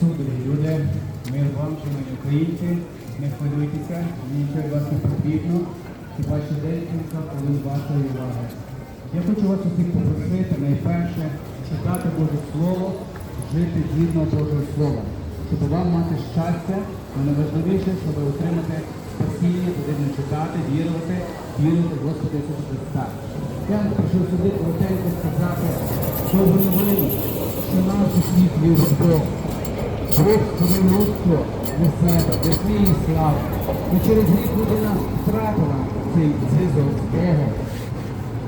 Дорогі люди, мир вам, шановні українці, не хвилюйтеся, нічого від вас не потрібно, хіба що декілька хвилин вашої уваги. Я хочу вас усіх попросити найперше читати Боже Слово, жити згідно Божого Слова, щоб вам мати щастя, але найважливіше, щоб отримати спасіння, потрібно читати, вірувати, вірувати в Господа Ісуса Христа. Я вам прийшов сюди коротенько сказати, що ви новину, що наш світ вірить Бог. Бог коли людство несе до своєї слави. І через рік людина втратила цей зв'язок з Богом.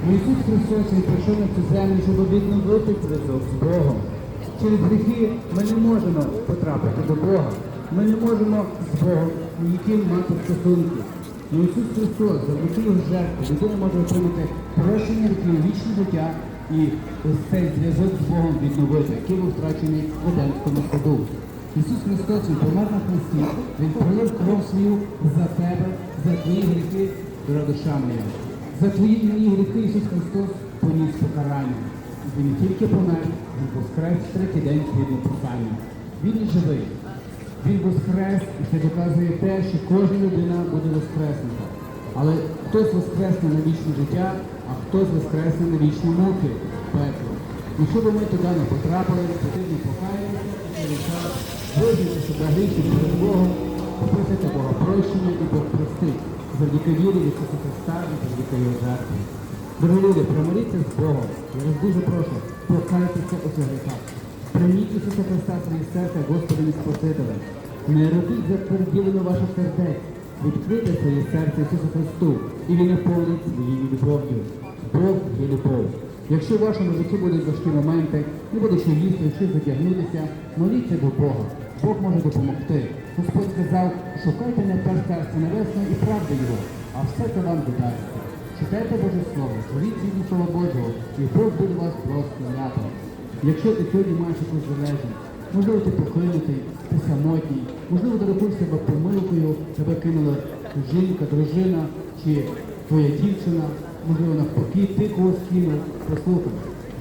І Ісус Христос Він прийшов на цю землю, щоб відновити зв'язок з Богом. Через гріхи ми не можемо потрапити до Бога. Ми не можемо з Богом ніяким мати стосунки. І Ісус Христос, завдяки його жертві, людина може отримати прощення від вічне життя і цей зв'язок з Богом відновити, який був втрачений в Едемському саду. Ісус Христос Він помер на хресті, Він пролив кров свою за тебе, за твої гріхи, дорога душа моя. За твої мої гріхи Ісус Христос поніс покарання. Він не тільки помер, Він воскрес третій день згідно Писання. Він і живий. Він воскрес, і це доказує те, що кожна людина буде воскреснута. Але хтось воскресне на вічне життя, а хтось воскресне на вічні муки в пеклі. І щоб ми туди не потрапили, потрібно покаятися і через себе гріші перед Богом, попросити Бога прощення і Бог простить завдяки вірі Ісуса Христа і завдяки Його жертві. Дорогі люди, примиріться з Богом. Я вас дуже прошу, покайтеся у цих гріхах. Прийміть Ісуса Христа своє серце Господом і Спасителем. Не робіть затверділено ваших сердець. Відкрийте своє серце Ісусу Христу, і Він наповнить своєю любов'ю. Бог є любов. Якщо в вашому житті будуть важкі моменти, не буде що їсти, що задягнутися, моліться до Бога. Бог може допомогти. Господь сказав, шукайте не царство небесне і правди Його, а все це вам додасться. Читайте Боже Слово, творіть згідно Слова Божого, і Бог буде вас благословляти. Якщо ти сьогодні маєш якусь залежність, можливо, ти покинутий, ти самотній, можливо, ти робив себе помилкою, тебе кинула жінка, дружина чи твоя дівчина, можливо, навпаки, ти когось кинув. Послухай,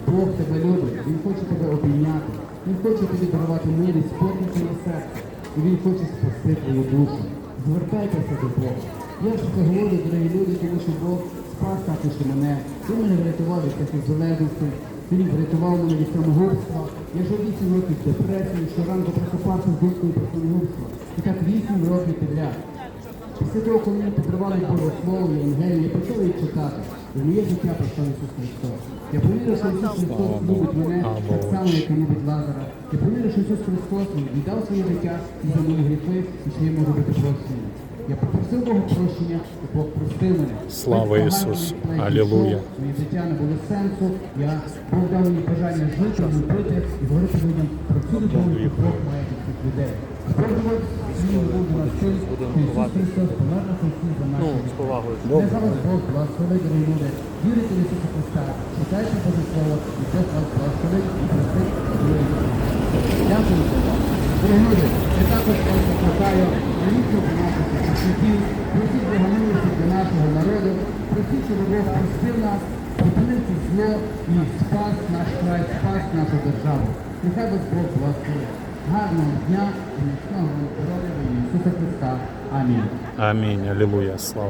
Бог тебе любить, Він хоче тебе обійняти, Він хоче тобі дарувати милість, спокій в твоє серце, і Він хоче спасти твою душу. Звертайтеся до Бога. Я ж це говорю, дорогі люди, тому що Бог спас також і мене. Він мене врятував від таких залежностей, він врятував мене від самогубства. Я жив 8 років депресії, щоранку просипався з думкою про самогубство. І так 8 років підряд. Після того, коли мені підривали Боже Слово, я почав їх читати. І моє життя прийшов Ісус Христос. Я повірив, що Ісус Христос любить мене так само, як і любить Лазара. Я повірив, що Ісус Христос віддав своє життя і за мої гріхи, і що я можу бути прощений. Я попросив Бога прощення, і Бог простив мене. Слава Ісусу! Алілуя! Моє життя не було сенсу. Я Бог дав мені бажання жити, любити і говорити людям про цю любов, яку Бог має до цих людей. Говорить, свою любов до нас тим, що Ісус Христос помер на хресті за наші гріхи. Не зараз Бог благословить, дорогі люди. Вірите в Ісуса Христа, читайте Боже Слово, і Бог вас благословить і простить своє гріхи. Дякую за вас. Дорогі люди, я також вас закликаю, моліться за наших захисників, просіть Бога для нашого народу, просіть, щоб Бог простив нас, припинив це зло і спас наш край, спас нашу державу. Нехай вас Бог благословить. Гарного дня і міцного здоров'я Ісуса Христа. Амінь. Амінь. Алілуя. Слава.